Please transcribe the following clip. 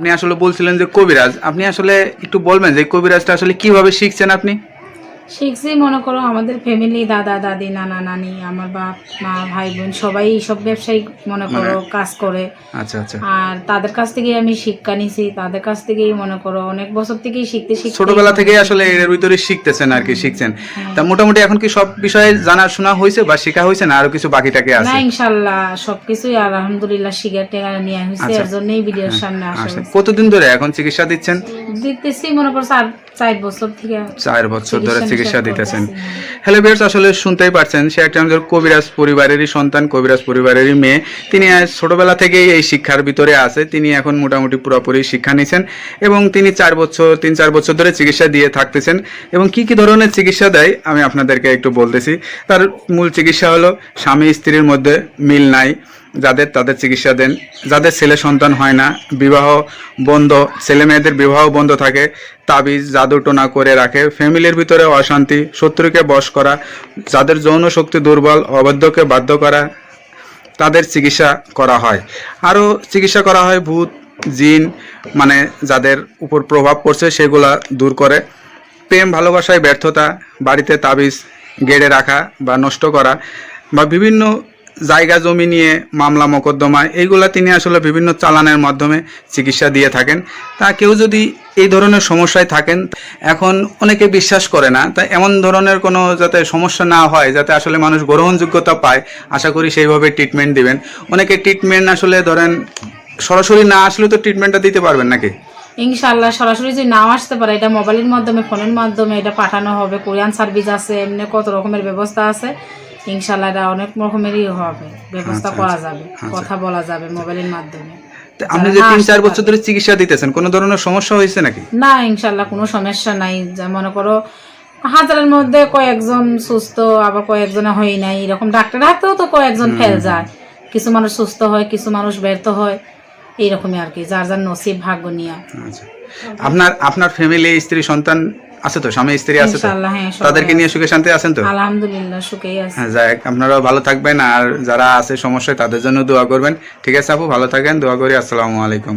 আপনি আসলে বলছিলেন যে কবিরাজ। আপনি আসলে একটু বলবেন যে কবিরাজটা আসলে কীভাবে শিখছেন আপনি? শিখছি মনে করো আমাদের ফ্যামিলি দাদা দাদি নানা নানি আমার বাপ মা ভাই বোন সবাই সব ব্যবসায়ী মনে করো কাজ করে। আচ্ছা আচ্ছা। আর তাদের কাছ থেকেই আমি শিক্ষা নিছি তাদের কাছ থেকেই মনে করো অনেক বছর থেকেই শিখতে শিখতে। ছোটবেলা থেকেই আসলে এর ভিতরে শিখতেছেন আর কি শিখছেন। তা মোটামুটি এখন কি সব বিষয়ে জানাশোনা হয়েছে বা শেখা হয়েছে না আরও কিছু বাকিটাকে না আছে ইনশাল্লাহ সবকিছুই আলহামদুলিল্লাহ শিখার টেকা নিয়ে হয়েছে আচ্ছা। এর জন্যই ভিডিওর সামনে আসা কতদিন ধরে এখন চিকিৎসা দিচ্ছেন? দিতেছি মনে করো চার চার বছর থেকে চার বছর ধরে চিকিৎসা দিতেছেন। হ্যালো বিয়ার্স আসলে শুনতেই পারছেন সে একটা আমাদের কবিরাজ পরিবারেরই সন্তান কবিরাজ পরিবারেরই মেয়ে। তিনি ছোটবেলা থেকেই এই শিক্ষার ভিতরে আছে। তিনি এখন মোটামুটি পুরোপুরি শিক্ষা নিছেন এবং তিনি চার বছর তিন চার বছর ধরে চিকিৎসা দিয়ে থাকতেছেন। এবং কি কি ধরনের চিকিৎসা দেয় আমি আপনাদেরকে একটু বলতেছি। তার মূল চিকিৎসা হলো স্বামী স্ত্রীর মধ্যে মিল নাই। যাদের তাদের চিকিৎসা দেন। যাদের ছেলে সন্তান হয় না, বিবাহ বন্ধ, ছেলে মেয়েদের বিবাহ বন্ধ থাকে, তাবিজ, জাদু টোনা করে রাখে, ফ্যামিলির ভিতরে অশান্তি, শত্রুকে বশ করা, যাদের যৌন শক্তি দুর্বল, অবাধ্যকে বাধ্য করা, তাদের চিকিৎসা করা হয়। আরও চিকিৎসা করা হয় ভূত, জিন মানে যাদের উপর প্রভাব পড়ছে সেগুলা দূর করে। প্রেম, ভালোবাসায় ব্যর্থতা, বাড়িতে তাবিজ গেড়ে রাখা বা নষ্ট করা বা বিভিন্ন জায়গা জমি নিয়ে মামলা মোকদ্দমা এইগুলা তিনি আসলে বিভিন্ন চালানের মাধ্যমে চিকিৎসা দিয়ে থাকেন। তা কেউ যদি এই ধরনের সমস্যায় থাকেন, এখন অনেকে বিশ্বাস করে না। তা এমন ধরনের কোনো যাতে সমস্যা না হয়, যাতে আসলে মানুষ গ্রহণযোগ্যতা পায়, আশা করি সেইভাবে ট্রিটমেন্ট দিবেন। অনেকে ট্রিটমেন্ট আসলে ধরেন, সরাসরি না আসলে তো ট্রিটমেন্টটা দিতে পারবেন নাকি? ইনশাল্লাহ সরাসরি যদি নাও আসতে পারে, এটা মোবাইলের মাধ্যমে ফোনের মাধ্যমে, এটা পাঠানো হবে। কোরিয়ান সার্ভিস আছে, এমনি কত রকমের ব্যবস্থা আছে। ইনশাল্লাহ এটা অনেক রকমেরই হবে। ব্যবস্থা আচ্ছা, করা আচ্ছা, যাবে আচ্ছা। কথা বলা যাবে মোবাইলের মাধ্যমে। আপনি যে তিন চার বছর ধরে চিকিৎসা দিতেছেন কোনো ধরনের সমস্যা হয়েছে নাকি? না ইনশাল্লাহ কোনো সমস্যা নাই। যা মনে করো হাজারের মধ্যে কয়েকজন সুস্থ আবার কয়েকজনে হয় নাই। এরকম ডাক্তার হাতেও তো কয়েকজন ফেল যায়। কিছু মানুষ সুস্থ হয় কিছু মানুষ ব্যর্থ হয়। এইরকমই আর কি যার যার নসিব ভাগ্য নিয়ে। আচ্ছা। আপনার আপনার ফ্যামিলি স্ত্রী সন্তান আছে তো? স্বামী স্ত্রী আছে তো? হ্যাঁ তাদেরকে নিয়ে সুখে শান্তি আছেন তো? আলহামদুলিল্লাহ সুখেই আছে। হ্যাঁ যাই আপনারাও ভালো থাকবেন আর যারা আছে সমস্যায় তাদের জন্য দোয়া করবেন। ঠিক আছে আপু ভালো থাকেন দোয়া করি আসসালামু আলাইকুম।